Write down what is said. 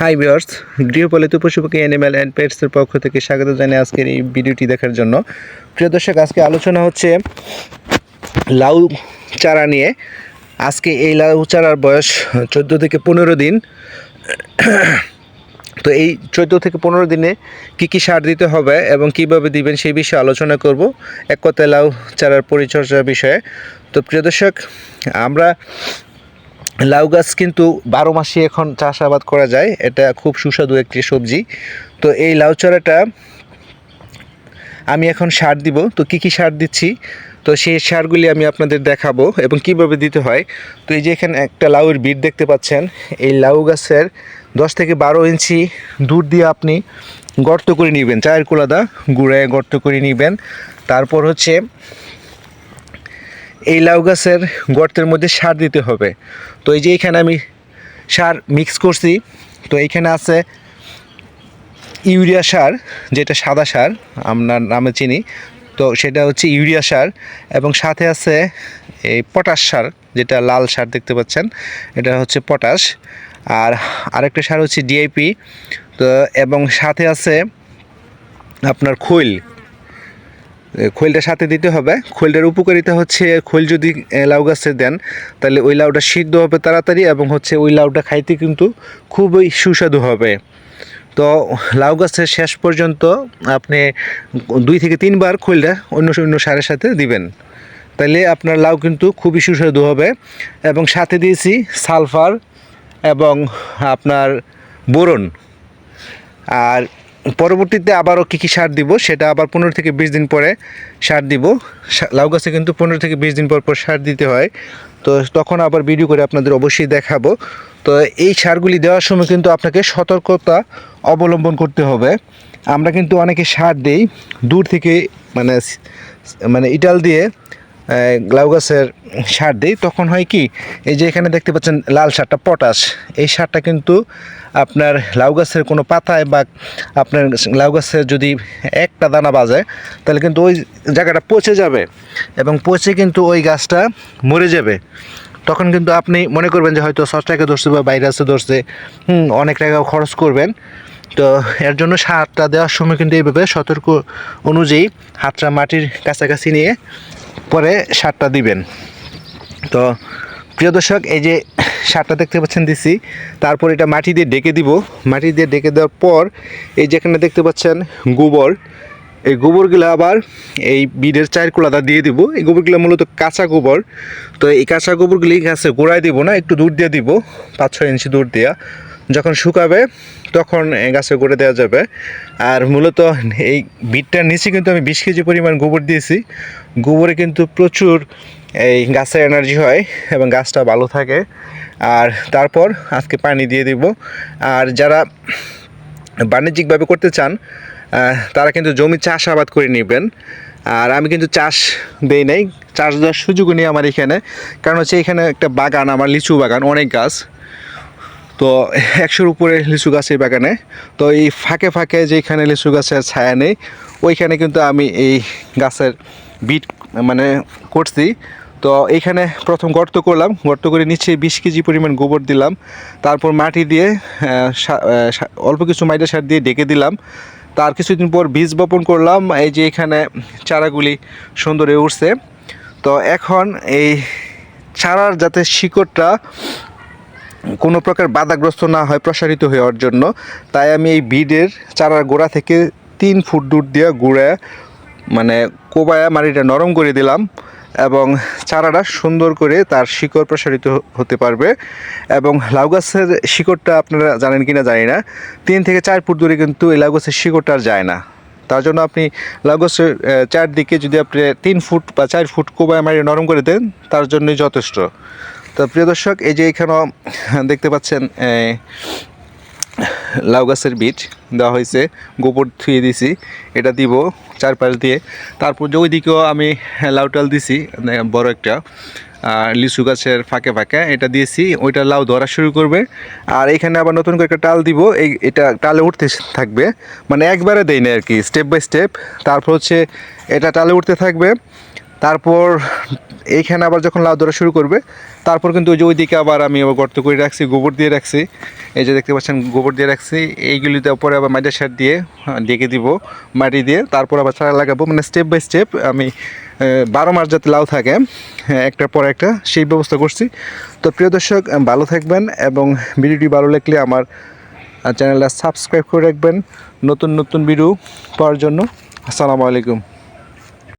Hi viewers গৃহপালিত পশু পাখি অ্যানিম্যাল অ্যান্ড পেটসের পক্ষ থেকে স্বাগত জানাই আজকের এই ভিডিওটি দেখার জন্য। প্রিয় দর্শক, আজকে আলোচনা হচ্ছে লাউ চারা নিয়ে। আজকে এই লাউ চারার বয়স চোদ্দ থেকে পনেরো দিন। তো এই চোদ্দ থেকে পনেরো দিনে কী কী সার দিতে হবে এবং কীভাবে দিবেন সেই বিষয়ে আলোচনা করব এক কথায় লাউ চারার পরিচর্যার বিষয়ে। তো প্রিয় দর্শক, আমরা লাউ গাছ কিন্তু বারো মাসে এখন চাষাবাদ করা যায়। এটা খুব সুস্বাদু একটি সবজি। তো এই লাউ চারাটা আমি এখন সার দিব। তো কি কি সার দিচ্ছি? তো সেই সারগুলি আমি আপনাদের দেখাবো এবং কীভাবে দিতে হয়। তো এই যে এখানে একটা লাউয়ের বিট দেখতে পাচ্ছেন। এই লাউ গাছের দশ থেকে বারো ইঞ্চি দূর দিয়ে আপনি গর্ত করে নেবেন। চায়ের কোলাদা গুঁড়ায় গর্ত করে নেবেন। তারপর হচ্ছে এই লাউ গাছের গর্তের মধ্যে সার দিতে হবে। তো এই যে এখানে আমি সার মিক্স করছি, তো এইখানে আছে ইউরিয়া সার, যেটা সাদা সার, আমরা নামে চিনি। তো সেটা হচ্ছে ইউরিয়া সার এবং সাথে আছে এই পটাশ সার, যেটা লাল সার দেখতে পাচ্ছেন, এটা হচ্ছে পটাশ। আর আরেকটা সার হচ্ছে ডিআইপি তো এবং সাথে আছে আপনার খৈল। খৈলটা সাথে দিতে হবে। খৈলটার উপকারিতা হচ্ছে খৈল যদি লাউ গাছে দেন, তাহলে ওই লাউটা সিদ্ধ হবে তাড়াতাড়ি এবং হচ্ছে ওই লাউটা খাইতে কিন্তু খুবই সুস্বাদু হবে। তো লাউ গাছের শেষ পর্যন্ত আপনি দুই থেকে তিনবার খৈলটা অন্য অন্য সারের সাথে দিবেন। তাহলে আপনার লাউ কিন্তু খুবই সুস্বাদু হবে এবং সাথে দিয়েছি সালফার এবং আপনার বোরন। আর পরবর্তীতে আবারও কী কী সার দিব, সেটা আবার পনেরো থেকে বিশ দিন পরে সার দিব। লাউ গাছে কিন্তু পনেরো থেকে বিশ দিন পর পর সার দিতে হয়। তো তখন আবার ভিডিও করে আপনাদের অবশ্যই দেখাবো। তো এই সারগুলি দেওয়ার সময় কিন্তু আপনাকে সতর্কতা অবলম্বন করতে হবে। আমরা কিন্তু অনেকে সার দিই দূর থেকে মানে মানে ইটাল দিয়ে লাউ গাছের সার দিই, তখন হয় কি, এই যে এখানে দেখতে পাচ্ছেন লাল সারটা পটাশ। এই সারটা কিন্তু আপনার লাউ গাছের কোনো পাতায় বা আপনার লাউ গাছের যদি একটা দানা বাজে, তাহলে কিন্তু ওই জায়গাটা পচে যাবে এবং পচে কিন্তু ওই গাছটা মরে যাবে। তখন কিন্তু আপনি মনে করবেন যে হয়তো সসটাকে ধরছে বা ভাইরাসে ধরছে, হুম, অনেক টাকা খরচ করবেন। তো এর জন্য সারটা দেওয়ার সময় কিন্তু এইভাবে সতর্ক অনুযায়ী হাতটা মাটির কাছাকাছি নিয়ে পরে সারটা দিবেন। তো প্রিয় দর্শক, এই যে সারটা দেখতে পাচ্ছেন দিছি, তারপর এটা মাটি দিয়ে ডেকে দিব। মাটি দিয়ে ডেকে দেওয়ার পর এই যেখানে দেখতে পাচ্ছেন গোবর। এই গোবরগুলো আবার এই বিডের চায়ের কোলাদা দিয়ে দিব। এই গোবরগুলো মূলত কাঁচা গোবর। তো এই কাঁচা গোবরগুলি গাছে গোড়ায় দিব না, একটু দূর দিয়ে দিব পাঁচ ছয় ইঞ্চি দূর দেওয়া যখন শুকাবে, তখন গাছে গড়ে দেওয়া যাবে। আর মূলত এই বিটটার নিচে কিন্তু আমি বিশ কেজি পরিমাণ গোবর দিয়েছি। গোবরে কিন্তু প্রচুর এই গাছের এনার্জি হয় এবং গাছটা ভালো থাকে। আর তারপর আজকে পানি দিয়ে দিব। আর যারা বাণিজ্যিকভাবে করতে চান তারা কিন্তু জমি চাষ আবাদ করে নেবেন। আর আমি কিন্তু চাষ দেই নাই, চাষ দেওয়ার সুযোগও নেই আমার এখানে। কারণ হচ্ছে এখানে একটা বাগান, আমার লিচু বাগান, অনেক গাছ। তো একশোর উপরে লিচু গাছ এই বাগানে। তো এই ফাঁকে ফাঁকে যেখানে লিচু গাছের ছায়া নেই, ওইখানে কিন্তু আমি এই গাছের বিট মানে করছি। তো এইখানে প্রথম গর্ত করলাম, গর্ত করে নিচে বিশ কেজি পরিমাণ গোবর দিলাম। তারপর মাটি দিয়ে অল্প কিছু মাইটা সার দিয়ে ডেকে দিলাম। তার কিছুদিন পর বীজ বপন করলাম, এই যে এখানে চারাগুলি সুন্দর উঠছে। তো এখন এই চারার যাতে শিকড়টা কোনো প্রকার বাধাগ্রস্ত না হয়, প্রসারিত হওয়ার জন্য। তাই আমি এই বিডের চারার গোড়া থেকে তিন ফুট দূর দিয়ে গুঁড়ে মানে কোবায়া মাটিটা নরম করে দিলাম এবং চারাটা সুন্দর করে তার শিকড় প্রসারিত হতে পারবে এবং লাউ গাছের শিকড়টা আপনারা জানেন কি না জানি না। তিন থেকে চার ফুট দূরে কিন্তু এই লাউ গাছের শিকড়টা আর যায় না। তার জন্য আপনি লাউ গাছের চারদিকে যদি আপনি তিন ফুট বা চার ফুট কোবায় মারি নরম করে দেন, তার জন্যই যথেষ্ট। তো প্রিয় দর্শক, এই যে এখানেও দেখতে পাচ্ছেন লাউ গাছের বীজ দেওয়া হয়েছে, গোবর থুয়ে দিছি, এটা দিব চারপাশ দিয়ে। তারপর যে ওইদিকেও আমি লাউটাল দিছি মানে বড় একটা আর লিচু গাছের ফাঁকে ফাঁকে, এটা দিয়েছি, ওইটা লাউ ধরা শুরু করবে। আর এখানে আবার নতুন করে একটা টাল দিব, এই, এটা টালে উঠতে থাকবে। মানে একবারে দেই না আর কি স্টেপ বাই স্টেপ তারপর হচ্ছে, এটা টালে উঠতে থাকবে। তারপর এইখানে আবার যখন লাউ ধরা শুরু করবে তারপর কিন্তু ওই যে ওইদিকে আবার আমি আবার গর্ত করে রাখছি গোবর দিয়ে রাখছি। এই যে দেখতে পাচ্ছেন গোবর দিয়ে রাখছি। এইগুলিতে পরে আবার মাটির সার দিয়ে ডেকে দিব মাটি দিয়ে। তারপর আবার চারা লাগাবো। মানে স্টেপ বাই স্টেপ আমি বারো মাস যাতে লাউ থাকে হ্যাঁ, একটার পর একটা সেই ব্যবস্থা করছি। তো প্রিয় দর্শক ভালো থাকবেন এবং ভিডিওটি ভালো লাগলে আমার চ্যানেলটা সাবস্ক্রাইব করে রাখবেন। নতুন নতুন ভিডিও পাওয়ার জন্য। আসসালামু আলাইকুম।